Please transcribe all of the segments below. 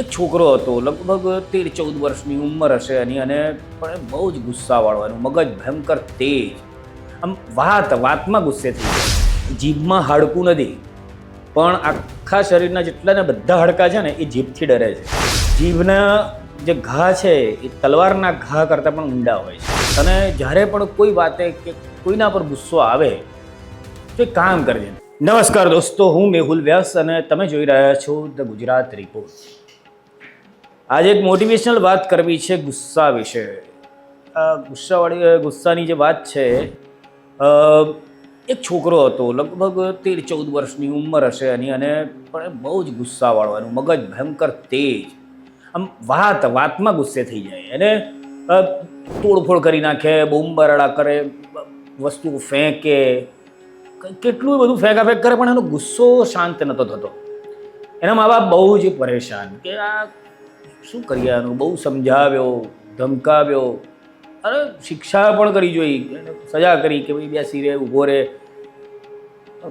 એક છોકરો હતો, લગભગ તેર ચૌદ વર્ષની ઉંમર હશે એની અને પણ બહુ જ ગુસ્સાવાળો એનું મગજ ભયંકર તેજ. આમ વાત, વાતમાં ગુસ્સે થઈ જીભમાં હાડકું નથી, પણ આખા શરીરના જેટલા ને બધા હાડકા છે ને એ જીભથી ડરે છે. જીભના જે ઘા છે, એ તલવારના ઘા કરતાં પણ ઊંડા હોય છે. અને જ્યારે પણ કોઈ વાતે કે કોઈના પર ગુસ્સો આવે, તો એ કામ કરજે. નમસ્કાર દોસ્તો, હું મેહુલ વ્યાસ અને તમે જોઈ રહ્યા છો ધ ગુજરાત રિપોર્ટ. આજે એક મોટિવેશનલ વાત કરવી છે ગુસ્સા વિશે. ગુસ્સાવાળી ગુસ્સાની જે વાત છે એક છોકરો હતો, લગભગ તેર, ચૌદ વર્ષની ઉંમર હશે એની અને પણ બહુ જ ગુસ્સાવાળો, એનું મગજ ભયંકર તેજ, આમ વાત, વાતમાં ગુસ્સે થઈ જાય. એને તોડફોડ કરી નાખે, બોમ્બ બરાડા કરે વસ્તુ ફેંકે કેટલું બધું ફેંકાફેંક કરે, પણ એનો ગુસ્સો શાંત નહોતો થતો. એના મા બાપ બહુ જ પરેશાન કે આ શું કરીએ આનું? બહુ સમજાવ્યો, ધમકાવ્યો. અને શિક્ષા પણ કરી જોઈ. સજા કરી કે ભાઈ, બેસી રહે, ઊભો રહે.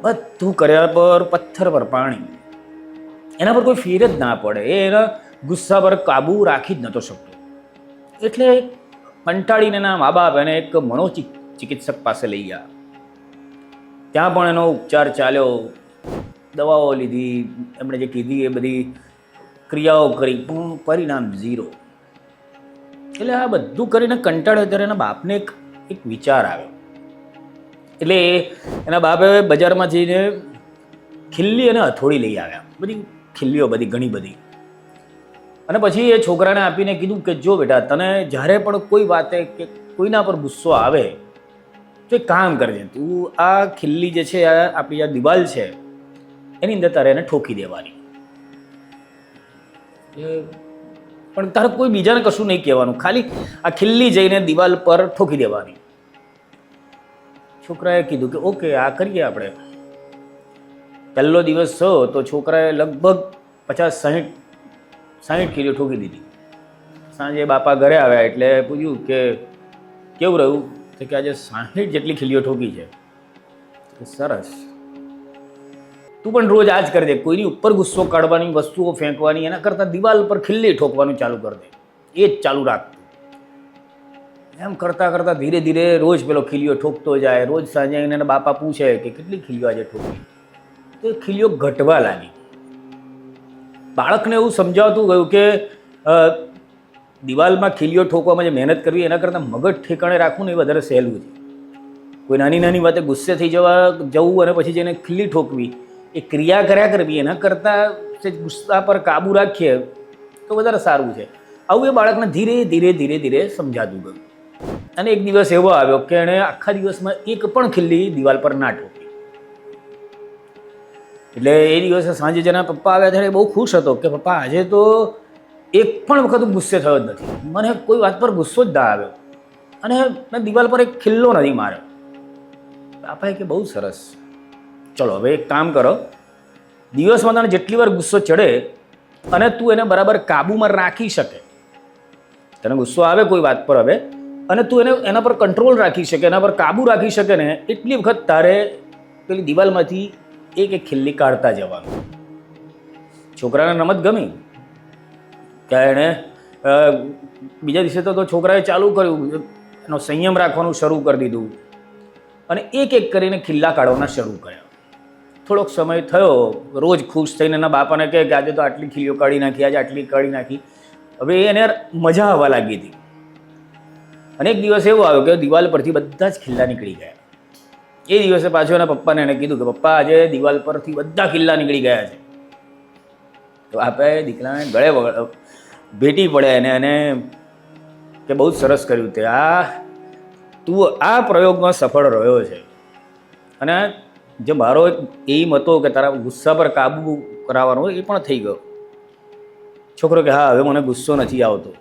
બધું કર્યા પર પથ્થર પર પાણી. એના પર કોઈ ફેર જ ના પડે. એ એના ગુસ્સા પર કાબુ રાખી જ નહોતો શકતો. એટલે કંટાળીને એના મા બાપ એને એક મનોચિક ચિકિત્સક પાસે લઈ ગયા. ત્યાં પણ એનો ઉપચાર ચાલ્યો. દવાઓ લીધી. એમણે જે કીધી એ બધી ક્રિયાઓ કરી પણ પરિણામ ઝીરો. એટલે આ બધું કરીને કંટાળ્યો ત્યારે એના બાપને એક એક વિચાર આવ્યો. એટલે એ એના બાપે બજારમાં જઈને ખિલ્લી અને હથોડી લઈ આવ્યા. બધી ખિલ્લીઓ બધી, ઘણી બધી. અને પછી એ છોકરાને આપીને કીધું કે, જો બેટા, તને જ્યારે પણ કોઈ વાતે કે કોઈના પર ગુસ્સો આવે, તો એક કામ કરજે. તું આ ખિલ્લી જે છે આપણી આ દિવાલ છે, એની અંદર તારે એને ઠોકી દેવાની. એ, પણ તારે કોઈ બીજાને કશું નહીં કહેવાનું. ખાલી આ ખિલ્લી જઈને દિવાલ પર ઠોકી દેવાની. છોકરાએ કીધું કે, ઓકે, આ કરીએ આપણે. પહેલો દિવસ છો તો છોકરાએ લગભગ પચાસ સાહીઠ સાહીઠ કિલો ઠોકી દીધી. સાંજે બાપા ઘરે આવ્યા એટલે પૂછ્યું કે, કેવું રહ્યું? કે, આજે સાહીઠ જેટલી ખીલીઓ ઠોકી છે. સરસ. તું પણ રોજ આ જ કરી દે. કોઈની ઉપર ગુસ્સો કાઢવાની, વસ્તુઓ ફેંકવાની, એના કરતાં દિવાલ પર ખીલ્લી ઠોકવાનું ચાલુ કરી દે. એ જ ચાલુ રાખ એમ કરતાં કરતાં ધીરે ધીરે રોજ પેલો ખીલીઓ ઠોકતો જાય. રોજ સાંજે એના બાપા પૂછે કે કેટલી ખીલીઓ આજે ઠોકી? તો એ ખીલીઓ ઘટવા લાગી. બાળકને એવું સમજાવતું ગયું કે દિવાલમાં ખીલીઓ ઠોકવામાં જે મહેનત કરવી એના કરતાં મગજ ઠેકાણે રાખવું ને એ વધારે સહેલું છે. કોઈ નાની નાની વાતે ગુસ્સે થઈ જવા જવું અને પછી જેને ખીલી ઠોકવી એ ક્રિયા કર્યા કરવી, એના કરતાં જે ગુસ્સા પર કાબૂ રાખીએ તો વધારે સારું છે. આવું એ બાળકને ધીરે ધીરે ધીરે ધીરે સમજાતું ગયું. અને એક દિવસ એવો આવ્યો કે એણે આખા દિવસમાં એક પણ ખીલ્લી દિવાલ પર ના ઠોકી. એટલે એ દિવસે સાંજે જેના પપ્પા આવ્યા ત્યારે બહુ ખુશ હતો કે, પપ્પા, આજે તો એક પણ વખત ગુસ્સે થયો જ નથી. મને કોઈ વાત પર ગુસ્સો જ ના આવ્યો. અને મેં દિવાલ પર એક ખિલ્લો નથી માર્યો. પાપાએ કે, બહુ સરસ. ચલો, હવે એક કામ કરો. દિવસમાં તને જેટલી વાર ગુસ્સો ચડે અને તું એને બરાબર કાબૂમાં રાખી શકે. તને ગુસ્સો આવે કોઈ વાત પર હવે, અને તું એને, એના પર કંટ્રોલ રાખી શકે, એના પર કાબુ રાખી શકે ને, એટલી વખત તારે પેલી દિવાલમાંથી એક એક ખિલ્લી કાઢતા જવાનું. છોકરાને રમત ગમી? કે એણે બીજા દિવસે તો છોકરાએ ચાલુ કર્યું, એનો સંયમ રાખવાનું શરૂ કરી દીધું. અને એક એક કરીને ખિલ્લા કાઢવાના શરૂ કર્યા. થોડોક સમય થયો, રોજ ખુશ થઈને એના બાપાને કહે કે આજે તો આટલી ખીલીઓ કાઢી નાખી, આજે આટલી કાઢી નાખી. હવે એને મજા આવવા લાગી હતી. અને એક દિવસ એવો આવ્યો કે દિવાલ પરથી બધા જ ખિલ્લા નીકળી ગયા. એ દિવસે પાછો એના પપ્પાને એને કીધું કે, પપ્પા, આજે દિવાલ પરથી બધા ખિલ્લા નીકળી ગયા છે. તો આપણે દીકરાને ગળે ભેટી પડે એને અને કે બહુ જ સરસ કર્યું તે. આ, તું આ પ્રયોગમાં સફળ રહ્યો છે. અને જે મારો એક એમ હતો કે તારા ગુસ્સા પર કાબુ કરાવવાનો એ પણ થઈ ગયો. છોકરો કે, હા, હવે મને ગુસ્સો નથી આવતો.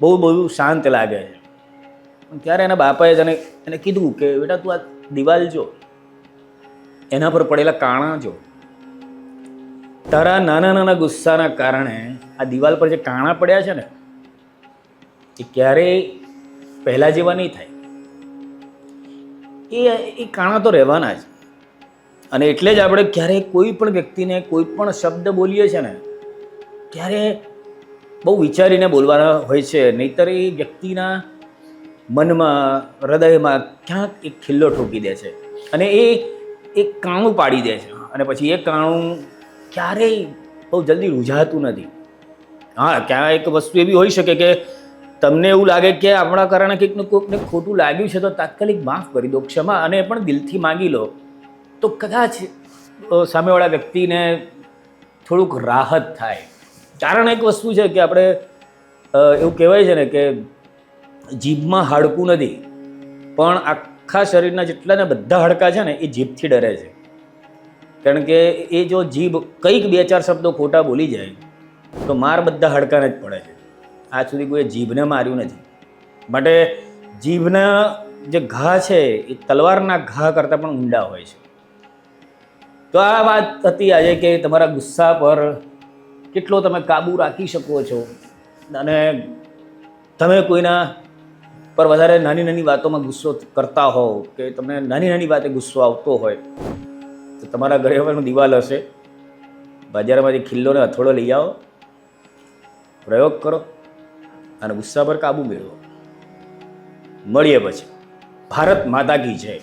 બહુ બધું શાંત લાગે. ત્યારે એના બાપાએ તને એને કીધું કે, બેટા, તું આ દિવાલ જો. એના પર પડેલા કાણા જો. તારા નાના નાના ગુસ્સાના કારણે આ દિવાલ પર જે કાણા પડ્યા છે ને, એ ક્યારેય પહેલાં જેવા નહીં થાય. એ એ કાણા તો રહેવાના જ. અને એટલે જ આપણે ક્યારેય કોઈ પણ વ્યક્તિને કોઈ પણ શબ્દ બોલીએ છીએ ને, ત્યારે બહુ વિચારીને બોલવાના હોય છે. નહીતર એ વ્યક્તિના મનમાં, હૃદયમાં ક્યાંક એક ખિલ્લો ઠોકી દે છે અને એ એક કાણું પાડી દે છે. અને પછી એ કાણું ક્યારેય બહુ જલ્દી રૂઝાતું નથી. હા ક્યાં એક વસ્તુ એવી હોઈ શકે કે તમને એવું લાગે કે આપણા કારણે કંઈક ને કોઈકને ખોટું લાગ્યું છે, તો તાત્કાલિક માફ કરી દો, ક્ષમા અને પણ દિલથી માગી લો. તો કદાચ સામેવાળા વ્યક્તિને થોડુંક રાહત થાય. કારણ એક વસ્તુ છે કે આપણે એવું કહેવાય છે ને કે જીભમાં હાડકું નથી, પણ આખા શરીરના જેટલા ને બધા હાડકા છે ને, એ જીભથી ડરે છે. કારણ કે એ જો જીભ કંઈક બે ચાર શબ્દો ખોટા બોલી જાય, તો માર બધા હાડકાને જ પડે છે. આજ સુધી કોઈ જીભને માર્યું નથી. માટે જીભના જે ઘા છે, એ તલવારના ઘા કરતાં પણ ઊંડા હોય છે. તો આ વાત હતી આજે કે તમારા ગુસ્સા પર કેટલો તમે કાબૂ રાખી શકો છો? અને તમે કોઈના પર વધારે નાની નાની વાતોમાં ગુસ્સો કરતા હોવ કે તમને નાની નાની વાતે ગુસ્સો આવતો હોય, તો તમારા ઘરે હવેનું દિવાલ હશે. બજારમાંથી ખિલ્લો ને લઈ આવો. પ્રયોગ કરો. અને ગુસ્સા પર કાબુ મેળવો. મળીએ પછી. ભારત માતા કી જય.